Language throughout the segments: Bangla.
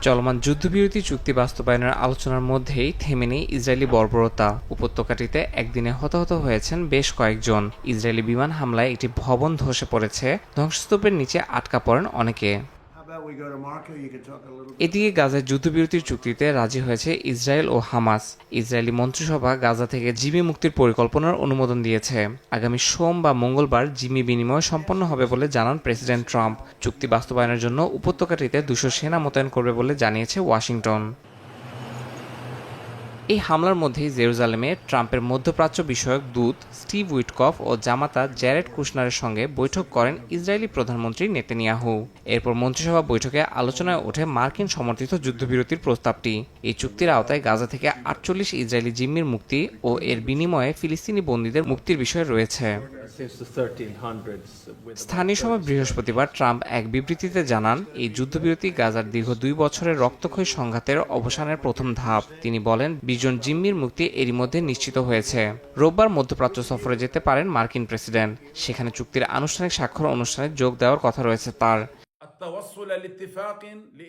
চলমান যুদ্ধবিরতি চুক্তি বাস্তবায়নের আলোচনার মধ্যেই থেমে নেই ইসরায়েলি বর্বরতা। উপত্যকাটিতে একদিনে হতাহত হয়েছেন বেশ কয়েকজন। ইসরায়েলি বিমান হামলায় একটি ভবন ধসে পড়েছে। ধ্বংসস্তূপের নিচে আটকা পড়েন অনেকে। এদিকে গাজার যুদ্ধবিরতির চুক্তিতে রাজি হয়েছে ইসরায়েল ও হামাস। ইসরায়েলি মন্ত্রিসভা গাজা থেকে জিমি মুক্তির পরিকল্পনার অনুমোদন দিয়েছে। আগামী সোম বা মঙ্গলবার জিমি বিনিময় সম্পন্ন হবে বলে জানান প্রেসিডেন্ট ট্রাম্প। চুক্তি বাস্তবায়নের জন্য উপত্যকাটিতে দুশো সেনা মোতায়েন করবে বলে জানিয়েছে ওয়াশিংটন। এই হামলার মধ্যেই জেরুজালেমে ট্রাম্পের মধ্যপ্রাচ্য বিষয়ক দূত স্টিভ উইটকফ ও জামাতা জ্যারেড কুশনারের সঙ্গে বৈঠক করেন ইসরায়েলি প্রধানমন্ত্রী নেতানিয়াহু। এরপর মন্ত্রিসভা বৈঠকে আলোচনায় ওঠে মার্কিন সমর্থিত যুদ্ধবিরতির প্রস্তাবটি। এই চুক্তির আওতায় গাজা থেকে আটচল্লিশ ইসরায়েলি জিম্মির মুক্তি ও এর বিনিময়ে ফিলিস্তিনি বন্দীদের মুক্তির বিষয় রয়েছে। since the 1300s. With স্থানীয় সময় বৃহস্পতিবার ট্রাম্প এক বিবৃতিতে জানান, এই যুদ্ধবিরতি গাজার দীর্ঘ দুই বছরের রক্তক্ষয়ী সংঘাতের অবসানের প্রথম ধাপ। তিনি বলেন দুইজন জিম্মির মুক্তি এরই মধ্যে নিশ্চিত হয়েছে। রোববার মধ্যপ্রাচ্য সফরে যেতে পারেন মার্কিন প্রেসিডেন্ট। সেখানে চুক্তির আনুষ্ঠানিক স্বাক্ষর অনুষ্ঠানে যোগ দেওয়ার কথা রয়েছে তার।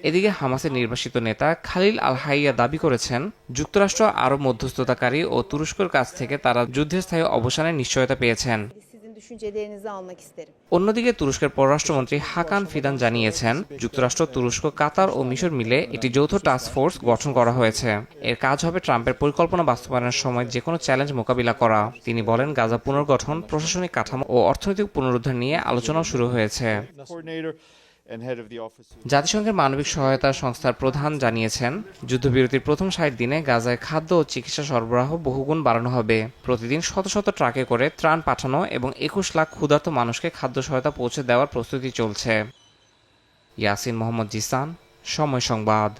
এদিকে হামাসের নির্বাসিত নেতা খালিল আল হাইয়া দাবি করেছেন, যুক্তরাষ্ট্র আরব মধ্যস্থতাকারী ও তুরস্কর কাছ থেকে তারা যুদ্ধের স্থায়ী অবসানের নিশ্চয়তা পেয়েছেন। Düşüncelerinizi almak isterim. অন্যদিকে তুরস্কের পররাষ্ট্রমন্ত্রী হাকান ফিদান জানিয়েছেন, যুক্তরাষ্ট্র, তুরস্ক, কাতার ও মিশর মিলে একটি যৌথ টাস্ক ফোর্স গঠন করা হয়েছে। এর কাজ হবে ট্রাম্পের পরিকল্পনা বাস্তবায়নের সময় যে কোনো চ্যালেঞ্জ মোকাবিলা করা। তিনি বলেন, গাজা পুনর্গঠন, প্রশাসনিক কাঠামো ও অর্থনৈতিক পুনরুদ্ধার নিয়ে আলোচনা শুরু হয়েছে। জাতিসংঘের মানবিক সহায়তা সংস্থার প্রধান জানিয়েছেন, যুদ্ধবিরতির প্রথম ষাট দিনে গাজায় খাদ্য ও চিকিৎসা সরবরাহ বহুগুণ বাড়ানো হবে। প্রতিদিন শত শত ট্রাকে করে ত্রাণ পাঠানো এবং একুশ লাখ ক্ষুধার্ত মানুষকে খাদ্য সহায়তা পৌঁছে দেওয়ার প্রস্তুতি চলছে। ইয়াসিন মোহাম্মদ জিসান, সময় সংবাদ।